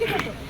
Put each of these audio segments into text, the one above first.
কি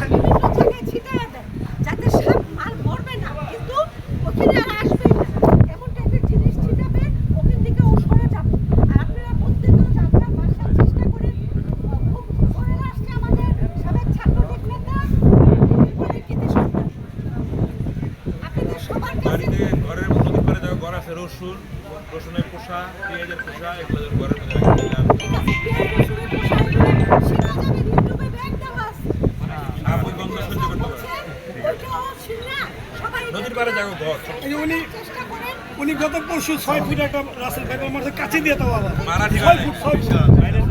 বাড়িতে ঘরের নদীর পারে যাওয়া ঘর আছে রসুন রসুনের পোষা পেঁয়াজের পোষা এগুলো ঘরের মধ্যে হ্যাঁ, নদীর পারে যাব ঘর। উনি উনি গত পরশু ছয় ফুট একটা রাসেল ব্যাগের মাঠে কাছে দিয়ে তো ছয় ফুট ছয় ফুট।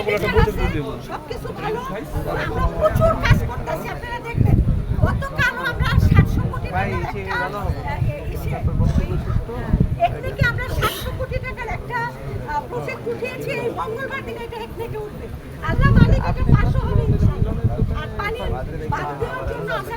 সবকিছু ভালো। আমরা প্রচুর হ্যাঁ, কোটি টাকার একটা প্রজেক্ট উঠিয়েছি এই মঙ্গলবার দিকে এটা এখানে উঠবে। আল্লাহ মালিক এটা পাঁচশো হবে আর পানি বাদ দেওয়ার জন্য আশা